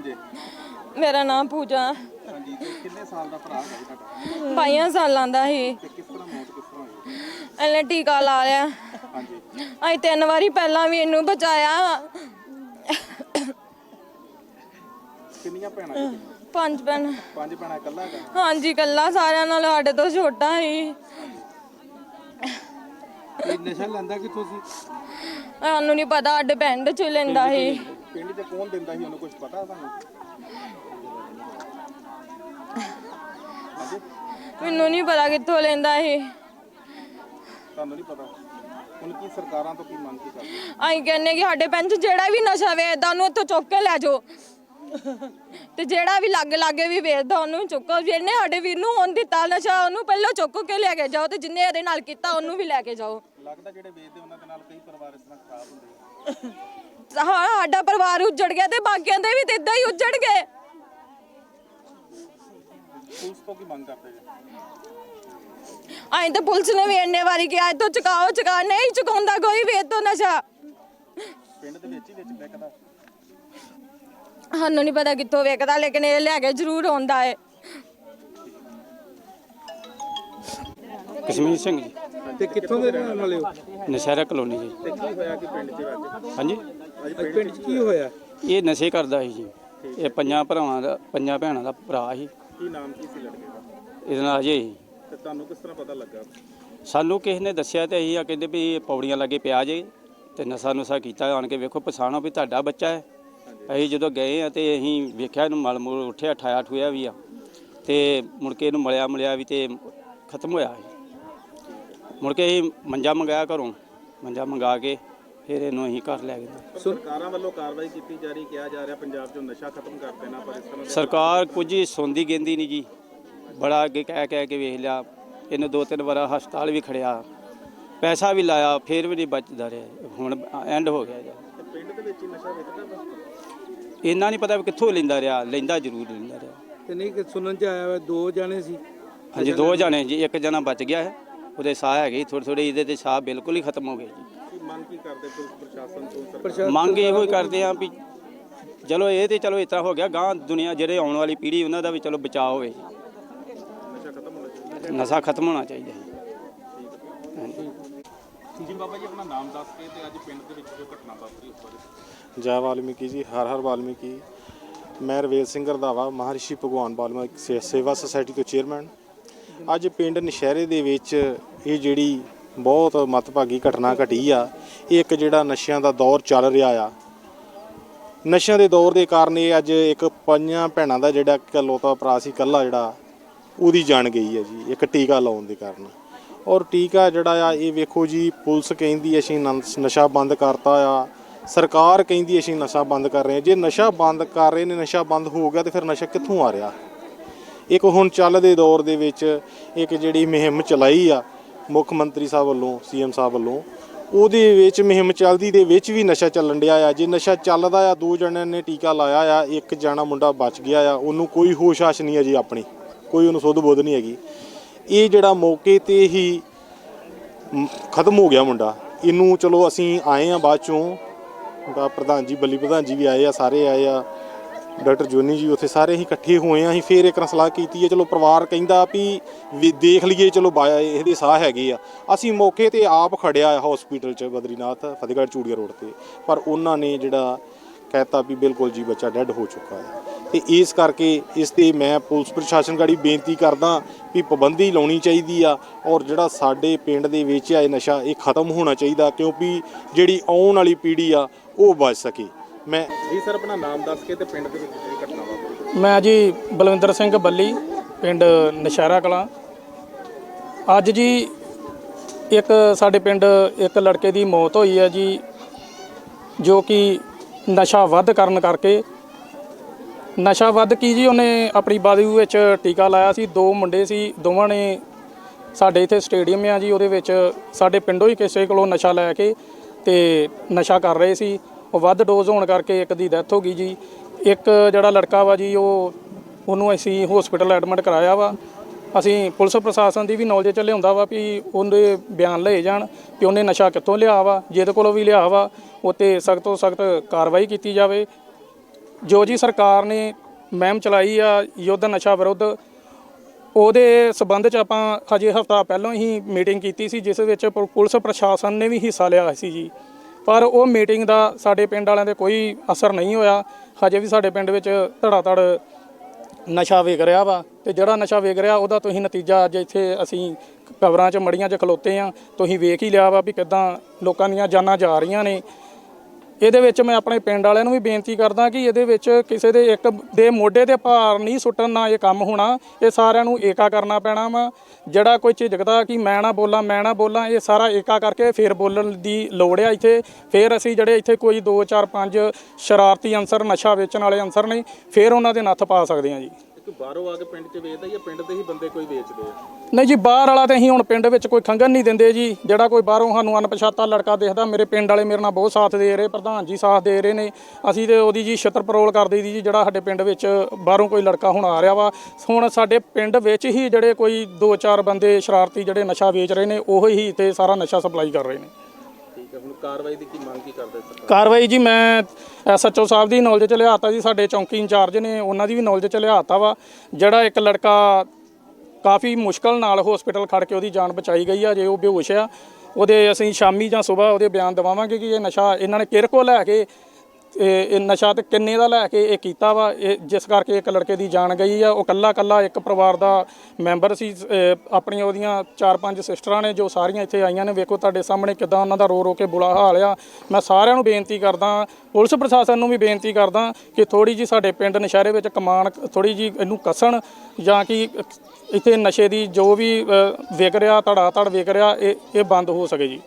ਨਾਮ ਜੇ ਮੇਰਾ ਨਾਮ ਪੂਜਾ। ਹਾਂਜੀ ਤੇ ਕਿੰਨੇ ਸਾਲ ਦਾ ਭਰਾ ਹੈ ਤੁਹਾਡਾ? ਬਾਈਆਂ ਸਾਲਾਂ ਦਾ ਸੀ ਤੇ ਕਿਸ ਤਰ੍ਹਾਂ ਮੌਤ ਕਿਸ ਤਰ੍ਹਾਂ ਹੋਈ? ਇਹਨੇ ਟੀਕਾ ਲਾ ਲਿਆ। ਹਾਂਜੀ। ਅਸੀਂ ਤਿੰਨ ਵਾਰੀ ਪਹਿਲਾਂ ਵੀ ਇਹਨੂੰ ਬਚਾਇਆ। ਕਿੰਨੀਆਂ ਭੈਣਾਂ ਜੀ? ਪੰਜ ਭੈਣ। ਪੰਜ ਭੈਣਾਂ ਇਕੱਲਾ ਹੈਗਾ? ਹਾਂਜੀ ਕੱਲਾ ਸਾਰਿਆਂ ਨਾਲ ਸਾਡੇ ਤੋਂ ਛੋਟਾ ਸੀ ਇਹ ਨਸ਼ਾ ਲੈਂਦਾ ਕਿੱਥੋਂ ਸੀ? ਸਾਨੂੰ ਨਹੀਂ ਪਤਾ ਸਾਡੇ ਪਿੰਡ ਚ ਲੈਂਦਾ ਸੀ। ਪਿੰਡ 'ਚ ਕੌਣ ਦਿੰਦਾ ਸੀ ਉਹਨੂੰ ਕੁਝ ਪਤਾ ਤੁਹਾਨੂੰ? ਹਾਂਜੀ? ਮੈਨੂੰ ਨਹੀਂ ਪਤਾ ਕਿੱਥੋਂ ਲੈਂਦਾ ਸੀ ਤੁਹਾਨੂੰ ਨਹੀਂ ਪਤਾ? ਹੁਣ ਕੀ ਸਰਕਾਰਾਂ ਤੋਂ ਕੀ ਮੰਗ ਕੀ ਕਰਦੇ? ਅਸੀਂ ਕਹਿੰਨੇ ਕਿ ਸਾਡੇ ਪਿੰਡ 'ਚ ਜਿਹੜਾ ਵੀ ਨਸ਼ਾ ਵੇਚਦਾ ਉਹਨੂੰ ਇੱਥੋਂ ਚੁੱਕ ਕੇ ਲੈ ਜਾਓ। ਤੇ ਜਿਹੜਾ ਵੀ ਲਾਗੇ ਲਾਗੇ ਵੀ ਵੇਚਦਾ ਉਹਨੂੰ ਚੁੱਕੋ। ਜਿਹਨੇ ਸਾਡੇ ਵੀਰ ਨੂੰ ਹੁਣ ਦਿੱਤਾ ਨਸ਼ਾ ਉਹਨੂੰ ਪਹਿਲਾਂ ਚੁੱਕ ਕੇ ਲੈ ਕੇ ਜਾਓ ਤੇ ਜਿੰਨੇ ਇਹਦੇ ਨਾਲ ਕੀਤਾ ਉਹਨੂੰ ਵੀ ਲੈ ਕੇ ਜਾਓ। ਲੱਗਦਾ ਜਿਹੜੇ ਵੇਚਦੇ ਉਹਨਾਂ ਦੇ ਨਾਲ ਕਈ ਪਰਿਵਾਰ ਇਸ ਤਰ੍ਹਾਂ ਖਰਾਬ ਹੁੰਦੇ ਆ। ਹਾਂ ਸਾਡਾ ਪਰਿਵਾਰ ਉੱਜੜ ਗਿਆ ਤੇ ਬਾਕੀਆਂ ਦੇ ਵੀ ਇਦਾਂ ਹੀ ਉੱਜੜ ਗਏ। ਪੁਲਿਸ ਤੋਂ ਕੀ ਮੰਗ ਕਰਦੇ ਜੀ? ਅਸੀਂ ਤਾਂ ਪੁਲਿਸ ਨੇ ਵੀ ਇੰਨੇ ਵਾਰੀ ਕਿਹਾ ਤੋਂ ਚੁਕਾਓ ਚੁਕਾ ਨਹੀਂ ਚੁਕਾਉਂਦਾ ਕੋਈ ਵੀ ਇਹ ਤੋਂ ਨਸ਼ਾ। ਪਿੰਡ ਦੇ ਵਿੱਚ ਹੀ ਵਿੱਚ ਵਿਕਦਾ ਸਾਨੂੰ ਨਹੀਂ ਪਤਾ ਕਿੱਥੋਂ ਵੇਚਦਾ ਲੇਕਿਨ ਇਹ ਲੈ ਕੇ ਜ਼ਰੂਰ ਆਉਂਦਾ ਹੈ ਕਸ਼ਮੀਰ ਸਿੰਘ ਜੀ। ਤੇ ਕਿੱਥੋਂ ਦੇ ਰਹਿਣ ਵਾਲੇ ਹੋ? ਨਸ਼ਹਿਰਾ ਕਲੋਨੀ ਜੀ। ਤੇ ਕੀ ਹੋਇਆ ਕਿ ਪਿੰਡ 'ਚ ਅੱਜ ਹਾਂਜੀ। ਅੱਜ ਪਿੰਡ 'ਚ ਕੀ ਹੋਇਆ? ਇਹ ਨਸ਼ੇ ਕਰਦਾ ਸੀ ਜੀ। ਇਹ ਪੰਜਾਂ ਭਰਾਵਾਂ ਦਾ ਪੰਜਾਂ ਭੈਣਾਂ ਦਾ ਭਰਾ ਸੀ। ਕੀ ਨਾਮ ਕੀ ਸੀ ਲੜਕੇ ਦਾ? ਇਹਦੇ ਨਾਲ ਅਜੇ ਸੀ। ਤੇ ਤੁਹਾਨੂੰ ਕਿਸ ਤਰ੍ਹਾਂ ਪਤਾ ਲੱਗਾ? ਸਾਨੂੰ ਕਿਸੇ ਨੇ ਦੱਸਿਆ ਤੇ ਅਸੀਂ ਆ ਕਹਿੰਦੇ ਵੀ ਇਹ ਪੌੜੀਆਂ ਲੱਗੇ ਪਿਆ ਜੇ। ਤੇ ਨਸ਼ਾ ਨੁਸ਼ਾ ਕੀਤਾ ਆਣ ਕੇ ਵੇਖੋ ਪਛਾਣੋ ਵੀ ਤੁਹਾਡਾ ਬੱਚਾ ਹੈ। ਅਸੀਂ ਜਦੋਂ ਗਏ ਆ ਤੇ ਅਸੀਂ ਵੇਖਿਆ ਇਹਨੂੰ ਮਲ ਮੂਲ ਉੱਠਿਆ ਠਾਇਆ ਠੂਇਆ ਵੀ ਆ। ਤੇ ਮੁੜ ਕੇ ਇਹਨੂੰ ਮਲਿਆ ਮਲਿਆ ਵੀ ਤੇ ਖਤਮ ਹੋਇਆ ਸੀ। ਮੁੜ ਕੇ ਅਸੀਂ ਮੰਜਾ ਮੰਗਾਇਆ ਘਰੋਂ ਮੰਜਾ ਮੰਗਾ ਕੇ ਫਿਰ ਇਹਨੂੰ ਅਸੀਂ ਘਰ ਲੈ ਗਏ। ਸਰਕਾਰਾਂ ਵੱਲੋਂ ਕਾਰਵਾਈ ਕੀਤੀ ਜਾ ਰਹੀ ਕਿਹਾ ਜਾ ਰਿਹਾ ਪੰਜਾਬ 'ਚੋਂ ਨਸ਼ਾ ਖਤਮ ਕਰ ਦੇਣਾ ਪਰ ਇਸ ਤਰ੍ਹਾਂ ਸਰਕਾਰ ਕੁਝ ਸੁਣਦੀ ਗਿੰਦੀ ਨਹੀਂ ਜੀ ਬੜਾ ਅੱਗੇ ਕਹਿ ਕਹਿ ਕੇ ਵੇਖ ਲਿਆ ਇਹਨੂੰ ਦੋ ਤਿੰਨ ਵਾਰ ਹਸਪਤਾਲ ਵੀ ਖੜਿਆ ਪੈਸਾ ਵੀ ਲਾਇਆ ਫਿਰ ਵੀ ਨਹੀਂ ਬਚਦਾ ਰਿਹਾ ਹੁਣ ਐਂਡ ਹੋ ਗਿਆ ਜੀ ਪਿੰਡ ਦੇ ਵਿੱਚ ਹੀ ਨਸ਼ਾ ਵਿਕਦਾ ਵਾ ਇੰਨਾ ਨਹੀਂ ਪਤਾ ਵੀ ਕਿੱਥੋਂ ਲੈਂਦਾ ਰਿਹਾ ਲੈਂਦਾ ਜ਼ਰੂਰ ਲੈਂਦਾ ਰਿਹਾ। ਤੇ ਨਹੀਂ ਕਿ ਸੁਣਨ ਚ ਆਇਆ ਵਾ ਦੋ ਜਾਣੇ ਸੀ। ਹਾਂਜੀ ਦੋ ਜਣੇ ਜੀ ਇੱਕ ਜਣਾ ਬਚ ਗਿਆ ਹੈ। ਉਹਦੇ ਸਾਹ ਹੈਗੇ ਥੋੜੇ ਥੋੜੇ ਇਹਦੇ ਤੇ ਸਾਹ ਬਿਲਕੁਲ ਹੀ ਖਤਮ ਹੋ ਗਏ ਜੀ। ਕੀ ਮੰਗ ਕੀ ਕਰਦੇ ਪੁਲਿਸ ਪ੍ਰਸ਼ਾਸਨ ਤੋਂ ਸਰਕਾਰ ਪ੍ਰਸ਼ਾਸਨ ਮੰਗ ਇਹੋ ਹੀ ਕਰਦੇ ਆ ਵੀ ਚਲੋ ਇਹ ਤੇ ਚਲੋ ਇਸ ਤਰ੍ਹਾਂ ਹੋ ਗਿਆ ਗਾਂ ਦੁਨੀਆ ਜਿਹੜੇ ਆਉਣ ਵਾਲੀ ਪੀੜ੍ਹੀ ਉਹਨਾਂ ਦਾ ਵੀ ਚਲੋ ਬਚਾਅ ਹੋਵੇ ਜੀ। ਨਸ਼ਾ ਖਤਮ ਹੋਣਾ ਚਾਹੀਦਾ। ਨਸ਼ਾ ਖਤਮ ਹੋਣਾ ਚਾਹੀਦਾ ਜੀ। ਬਾਬਾ ਜੀ ਆਪਣਾ ਨਾਮ ਦੱਸ ਕੇ ਤੇ ਅੱਜ ਪਿੰਡ ਦੇ ਵਿੱਚ ਜੋ ਘਟਨਾ ਵਾਪਰੀ ਉਸ ਬਾਰੇ ਜੈ ਵਾਲਮੀਕੀ ਜੀ ਹਰ ਹਰ ਵਾਲਮੀਕੀ। ਮੈਂ ਰਵੇਲ ਸਿੰਘ ਰੰਧਾਵਾ ਮਹਾਰਿਸ਼ੀ ਭਗਵਾਨ ਵਾਲਮੀਕ ਸੇਵਾ ਸੁਸਾਇਟੀ ਤੋਂ ਚੇਅਰਮੈਨ। ਅੱਜ ਪਿੰਡ ਨਸ਼ਹਿਰੇ ਦੇ ਵਿੱਚ ਇਹ ਜਿਹੜੀ ਬਹੁਤ ਮਤਭਾਗੀ ਘਟਨਾ ਘਟੀ ਆ, ਇਹ ਇੱਕ ਜਿਹੜਾ ਨਸ਼ਿਆਂ ਦਾ ਦੌਰ ਚੱਲ ਰਿਹਾ ਆ। ਨਸ਼ਿਆਂ ਦੇ ਦੌਰ ਦੇ ਕਾਰਨ ਇਹ ਅੱਜ ਇੱਕ ਪੰਜਾਂ ਭੈਣਾਂ ਦਾ ਜਿਹੜਾ ਇਕਲੌਤਾ ਭਰਾ ਸੀ, ਇਕੱਲਾ ਜਿਹੜਾ, ਉਹਦੀ ਜਾਣ ਗਈ ਹੈ ਜੀ, ਇੱਕ ਟੀਕਾ ਲਾਉਣ ਦੇ ਕਾਰਨ। ਔਰ ਟੀਕਾ ਜਿਹੜਾ ਆ, ਇਹ ਵੇਖੋ ਜੀ, ਪੁਲਿਸ ਕਹਿੰਦੀ ਅਸੀਂ ਨਸ਼ਾ ਬੰਦ ਕਰਤਾ ਆ, ਸਰਕਾਰ ਕਹਿੰਦੀ ਅਸੀਂ ਨਸ਼ਾ ਬੰਦ ਕਰ ਰਹੇ ਹਾਂ ਜੇ ਨਸ਼ਾ ਬੰਦ ਕਰ ਰਹੇ ਨੇ, ਨਸ਼ਾ ਬੰਦ ਹੋ ਗਿਆ ਤੇ ਫਿਰ ਨਸ਼ਾ ਕਿੱਥੋਂ ਆ ਰਿਹਾ? ਇੱਕ ਹੁਣ ਚੱਲਦੇ ਦੌਰ ਦੇ ਵਿੱਚ ਇੱਕ ਜਿਹੜੀ ਮੁਹਿੰਮ ਚਲਾਈ ਆ ਮੁੱਖ ਮੰਤਰੀ ਸਾਹਿਬ ਵੱਲੋਂ, ਸੀਐਮ ਸਾਹਿਬ ਵੱਲੋਂ, ਉਹਦੇ ਵਿੱਚ ਮੁਹਿੰਮ ਚੱਲਦੀ ਦੇ ਵਿੱਚ ਵੀ ਨਸ਼ਾ ਚੱਲਣ ਡਿਆ ਆ। ਜੇ ਨਸ਼ਾ ਚੱਲਦਾ ਆ, ਦੋ ਜਣਿਆਂ ਨੇ ਟੀਕਾ ਲਾਇਆ ਆ, ਇੱਕ ਜਾਣਾ ਮੁੰਡਾ ਬਚ ਗਿਆ ਆ, ਉਹਨੂੰ ਕੋਈ ਹੋਸ਼ ਆਸ਼ ਨਹੀਂ ਹੈ ਜੀ ਆਪਣੀ। ਕੋਈ ਉਹਨੂੰ ਸੁੱਧ ਬੁੱਧ ਨਹੀਂ ਹੈਗੀ। ਇਹ ਜਿਹੜਾ ਮੌਕੇ ਤੇ ਹੀ ਖਤਮ ਹੋ ਗਿਆ ਮੁੰਡਾ। ਇਹਨੂੰ ਚਲੋ ਅਸੀਂ ਆਏ ਆ ਬਾਅਦ ਚੋਂ। ਪ੍ਰਧਾਨ ਜੀ, ਬੱਲੀ ਪ੍ਰਧਾਨ ਜੀ ਵੀ ਆਏ ਆ, ਸਾਰੇ ਆਏ ਆ। ਡਾਕਟਰ ਜੋਨੀ ਜੀ ਉੱਥੇ ਸਾਰੇ ਅਸੀਂ ਇਕੱਠੇ ਹੋਏ ਆ, ਅਸੀਂ ਫੇਰ ਇੱਕ ਨਾਲ ਸਲਾਹ ਕੀਤੀ ਹੈ, ਚਲੋ ਪਰਿਵਾਰ ਕਹਿੰਦਾ ਵੀ ਵੀ ਦੇਖ ਲਈਏ, ਚਲੋ ਬਾਇਆ ਇਹਦੇ ਸਾਹ ਹੈਗੇ ਆ। ਅਸੀਂ ਮੌਕੇ ਤੇ ਆਪ ਖੜਿਆ ਆ ਹਸਪੀਟਲ 'ਚ ਬਦਰੀਨਾਥ, ਫਤਿਹਗੜ੍ਹ ਚੂੜੀਆ ਰੋਡ ਤੇ। ਪਰ ਉਹਨਾਂ ਨੇ ਜਿਹੜਾ ਕਹਿਤਾ ਵੀ ਬਿਲਕੁਲ ਜੀ ਬੱਚਾ ਡੈੱਡ ਹੋ ਚੁੱਕਾ ਹੈ ਤੇ ਇਸ ਕਰਕੇ ਇਸ ਤੇ ਮੈਂ ਪੁਲਿਸ ਪ੍ਰਸ਼ਾਸਨ ਗਾੜੀ ਬੇਨਤੀ ਕਰਦਾ ਵੀ ਪਾਬੰਦੀ ਲਾਉਣੀ ਚਾਹੀਦੀ ਆ ਔਰ ਜਿਹੜਾ ਸਾਡੇ ਪਿੰਡ ਦੇ ਵਿੱਚ ਆ ਇਹ ਨਸ਼ਾ, ਇਹ ਖਤਮ ਹੋਣਾ ਚਾਹੀਦਾ ਕਿਉਂਕਿ ਜਿਹੜੀ ਆਉਣ ਵਾਲੀ ਪੀੜ੍ਹੀ ਆ, ਉਹ ਬਚ ਸਕੇ। ਮੈਂ ਜੀ ਸਰ ਆਪਣਾ ਨਾਮ ਦੱਸ ਕੇ ਤੇ ਪਿੰਡ ਦੇ ਵਿੱਚ ਜਿਹੜੀ ਘਟਨਾ ਵਾਪਰੀ। ਮੈਂ ਜੀ ਬਲਵਿੰਦਰ ਸਿੰਘ ਬੱਲੀ ਪਿੰਡ ਨਸ਼ਹਿਰਾ ਕਲਾਂ। ਅੱਜ ਜੀ ਇੱਕ ਸਾਡੇ ਪਿੰਡ ਇੱਕ ਲੜਕੇ ਦੀ ਮੌਤ ਹੋਈ ਹੈ ਜੀ ਜੋ ਕਿ ਨਸ਼ਾ ਵੱਧ ਕਰਨ ਕਰਕੇ। ਨਸ਼ਾ ਵੱਧ ਕੀ ਜੀ ਉਹਨੇ ਆਪਣੀ ਬਾਡੀ ਵਿੱਚ ਟੀਕਾ ਲਾਇਆ ਸੀ ਦੋ ਮੁੰਡੇ ਸੀ ਦੋਵਾਂ ਨੇ ਸਾਡੇ ਇੱਥੇ ਸਟੇਡੀਅਮ ਆ ਜੀ ਉਹਦੇ ਵਿੱਚ ਸਾਡੇ ਪਿੰਡੋਂ ਹੀ ਕਿਸੇ ਕੋਲੋਂ ਨਸ਼ਾ ਲੈ ਕੇ ਤੇ ਨਸ਼ਾ ਕਰ ਰਹੇ ਸੀ। ਉਹ ਵੱਧ ਡੋਜ਼ ਹੋਣ ਕਰਕੇ ਇੱਕ ਦੀ ਡੈਥ ਹੋ ਗਈ ਜੀ। ਇੱਕ ਜਿਹੜਾ ਲੜਕਾ ਵਾ ਜੀ, ਉਹ ਉਹਨੂੰ ਅਸੀਂ ਹਸਪੀਟਲ ਐਡਮਿਟ ਕਰਾਇਆ ਵਾ। ਅਸੀਂ ਪੁਲਿਸ ਪ੍ਰਸ਼ਾਸਨ ਦੀ ਵੀ ਨੌਲੇਜ ਚ ਲਿਆਉਂਦਾ ਵਾ ਵੀ ਉਹਦੇ ਬਿਆਨ ਲਏ ਜਾਣ ਕਿ ਉਹਨੇ ਨਸ਼ਾ ਕਿੱਥੋਂ ਲਿਆ ਵਾ, ਜਿਹਦੇ ਕੋਲੋਂ ਵੀ ਲਿਆ ਵਾ ਉਹ ਤੇ ਸਖਤ ਤੋਂ ਸਖਤ ਕਾਰਵਾਈ ਕੀਤੀ ਜਾਵੇ। ਜੋ ਜੀ ਸਰਕਾਰ ਨੇ ਮਹਿਮ ਚਲਾਈ ਆ ਯੁੱਧ ਨਸ਼ਾ ਵਿਰੁੱਧ, ਉਹਦੇ ਸਬੰਧ ਚ ਆਪਾਂ ਹਜੇ ਹਫਤਾ ਪਹਿਲਾਂ ਹੀ ਮੀਟਿੰਗ ਕੀਤੀ ਸੀ, ਜਿਸ ਵਿੱਚ ਪੁ- ਪੁਲਿਸ ਪ੍ਰਸ਼ਾਸਨ ਨੇ ਵੀ ਹਿੱਸਾ ਲਿਆ ਸੀ ਜੀ। ਪਰ ਉਹ ਮੀਟਿੰਗ ਦਾ ਸਾਡੇ ਪਿੰਡ ਵਾਲਿਆਂ ਤੇ ਕੋਈ ਅਸਰ ਨਹੀਂ ਹੋਇਆ। ਹਜੇ ਵੀ ਸਾਡੇ ਪਿੰਡ ਵਿੱਚ ਧੜਾ ਧੜ ਨਸ਼ਾ ਵੇਗ ਰਿਹਾ ਵਾ ਤੇ ਜਿਹੜਾ ਨਸ਼ਾ ਵੇਗ ਰਿਹਾ ਉਹਦਾ ਤੁਸੀਂ ਨਤੀਜਾ ਅੱਜ ਇੱਥੇ ਅਸੀਂ ਕਬਰਾਂ 'ਚ ਮੜੀਆਂ 'ਚ ਖਲੋਤੇ ਆ। ਤੁਸੀਂ ਵੇਖ ਹੀ ਲਿਆ ਵਾ ਵੀ ਕਿਦਾਂ ਲੋਕਾਂ ਦੀਆਂ ਜਾਨਾਂ ਜਾ ਰਹੀਆਂ ਨੇ। ਇਹਦੇ ਵਿੱਚ ਮੈਂ ਆਪਣੇ ਪਿੰਡ ਵਾਲਿਆਂ ਨੂੰ ਵੀ ਬੇਨਤੀ ਕਰਦਾ ਕਿ ਇਹਦੇ ਵਿੱਚ ਕਿਸੇ ਦੇ ਇੱਕ ਦੇ ਮੋਢੇ ਤੇ ਭਾਰ ਨਹੀਂ ਸੁੱਟਣ ਨਾਲ ਇਹ ਕੰਮ ਹੋਣਾ, ਇਹ ਸਾਰਿਆਂ ਨੂੰ ਏਕਾ ਕਰਨਾ ਪੈਣਾ ਵਾ। ਜਿਹੜਾ ਕੋਈ ਝਿਜਕਦਾ ਕਿ ਮੈਂ ਨਾ ਬੋਲਾਂ, ਮੈਂ ਨਾ ਬੋਲਾਂ, ਇਹ ਸਾਰਾ ਏਕਾ ਕਰਕੇ ਫੇਰ ਬੋਲਣ ਦੀ ਲੋੜ ਆ ਇੱਥੇ। ਫੇਰ ਅਸੀਂ ਜਿਹੜੇ ਇੱਥੇ ਕੋਈ 2 4 5 ਸ਼ਰਾਰਤੀ ਅੰਸਰ ਨਸ਼ਾ ਵੇਚਣ ਵਾਲੇ ਅੰਸਰ ਨੇ ਫੇਰ ਉਹਨਾਂ ਦੇ ਨੱਥ ਪਾ ਸਕਦੇ ਹਾਂ ਜੀ। ਬਾਹਰੋਂ ਆ ਕੇ ਪਿੰਡ 'ਚ ਵੇਚਦਾ ਜਾਂ ਪਿੰਡ ਦੇ ਹੀ ਬੰਦੇ ਕੋਈ ਵੇਚਦੇ ਆ? ਨਹੀਂ ਜੀ, ਬਾਹਰ ਵਾਲਾ ਤੇ ਅਸੀਂ ਹੁਣ ਪਿੰਡ ਵਿੱਚ ਕੋਈ ਖੰਗਨ ਨਹੀਂ ਦਿੰਦੇ ਜੀ। ਜਿਹੜਾ ਕੋਈ ਬਾਹਰੋਂ ਸਾਨੂੰ ਅਣਪਛਾਤਾ ਲੜਕਾ ਦੇਖਦਾ, ਮੇਰੇ ਪਿੰਡ ਵਾਲੇ ਮੇਰੇ ਨਾਲ ਬਹੁਤ ਸਾਥ ਦੇ ਰਹੇ, ਪ੍ਰਧਾਨ ਜੀ ਸਾਥ ਦੇ ਰਹੇ ਨੇ। ਅਸੀਂ ਤੇ ਉਹਦੀ ਜੀ ਛਤਰ ਪਰੋਲ ਕਰ ਦਈਦੀ ਜੀ, ਜਿਹੜਾ ਸਾਡੇ ਪਿੰਡ ਵਿੱਚ ਬਾਹਰੋਂ ਕੋਈ ਲੜਕਾ ਹੁਣ ਆ ਰਿਹਾ ਵਾ। ਹੁਣ ਸਾਡੇ ਪਿੰਡ ਵਿੱਚ ਹੀ ਜਿਹੜੇ ਕੋਈ 2-4 ਬੰਦੇ ਸ਼ਰਾਰਤੀ ਜਿਹੜੇ ਨਸ਼ਾ ਵੇਚ ਰਹੇ ਨੇ, ਉਹ ਹੀ ਤੇ ਸਾਰਾ ਨਸ਼ਾ ਸਪਲਾਈ ਕਰ ਰਹੇ ਨੇ। ਹੁਣ ਕਾਰਵਾਈ ਦੀ ਕੀ ਮੰਗ ਕੀ ਕਰਦੇ ਸਰਕਾਰ? ਕਾਰਵਾਈ ਜੀ ਮੈਂ ਐਸਐਚਓ ਸਾਹਿਬ ਦੀ ਨੌਲੇਜ ਚ ਲਿਆਤਾ ਜੀ, ਸਾਡੇ ਚੌਂਕੀ ਇੰਚਾਰਜ ਨੇ, ਉਹਨਾਂ ਦੀ ਵੀ ਨੌਲੇਜ ਚ ਲਿਆਤਾ ਵਾ। ਜਿਹੜਾ ਇੱਕ ਲੜਕਾ ਕਾਫੀ ਮੁਸ਼ਕਲ ਨਾਲ ਹਸਪੀਟਲ ਖੜ ਕੇ ਉਹਦੀ ਜਾਨ ਬਚਾਈ ਗਈ ਆ, ਜੇ ਉਹ ਬੇਹੋਸ਼ ਆ, ਉਹਦੇ ਅਸੀਂ ਸ਼ਾਮੀ ਜਾਂ ਸਵੇਰ ਉਹਦੇ ਬਿਆਨ ਦਵਾਵਾਂਗੇ ਕਿ ਇਹ ਨਸ਼ਾ ਇਹਨਾਂ ਨੇ ਕਿਹੜੇ ਕੋਲ ਲੈ ਕੇ ਇਹ ਇਹ ਨਸ਼ਾ ਤੇ ਕਿੰਨੇ ਦਾ ਲੈ ਕੇ ਇਹ ਕੀਤਾ ਵਾ? ਇਹ ਜਿਸ ਕਰਕੇ ਇੱਕ ਲੜਕੇ ਦੀ ਜਾਨ ਗਈ ਆ ਉਹ ਕੱਲਾ ਕੱਲਾ ਇੱਕ ਪਰਿਵਾਰ ਦਾ ਮੈਂਬਰ ਸੀ ਅਹ ਆਪਣੀਆਂ ਉਹਦੀਆਂ ਚਾਰ ਪੰਜ ਸਿਸਟਰਾਂ ਨੇ ਜੋ ਸਾਰੀਆਂ ਇੱਥੇ ਆਈਆਂ ਨੇ। ਵੇਖੋ ਤੁਹਾਡੇ ਸਾਹਮਣੇ ਕਿਦਾਂ ਉਹਨਾਂ ਦਾ ਰੋ ਰੋ ਕੇ ਬੁਰਾ ਹਾਲ ਆ। ਮੈਂ ਸਾਰਿਆਂ ਨੂੰ ਬੇਨਤੀ ਕਰਦਾ ਪੁਲਿਸ ਪ੍ਰਸ਼ਾਸਨ ਨੂੰ ਵੀ ਬੇਨਤੀ ਕਰਦਾ ਕਿ ਥੋੜੀ ਜੀ ਸਾਡੇ ਪਿੰਡ ਨਸ਼ਹਿਰੇ ਵਿੱਚ ਕਮਾਨ ਥੋੜੀ ਜੀ ਇਹਨੂੰ ਕੱਸਣ ਜਾਂ ਕਿ ਇੱਥੇ ਨਸ਼ੇ ਦੀ ਜੋ ਵੀ ਅਹ, ਵਿਕ ਰਿਹਾ ਧੜਾ ਧੜ ਵਿਕ ਰਿਹਾ ਇਹ ਇਹ ਬੰਦ ਹੋ ਸਕੇ ਜੀ।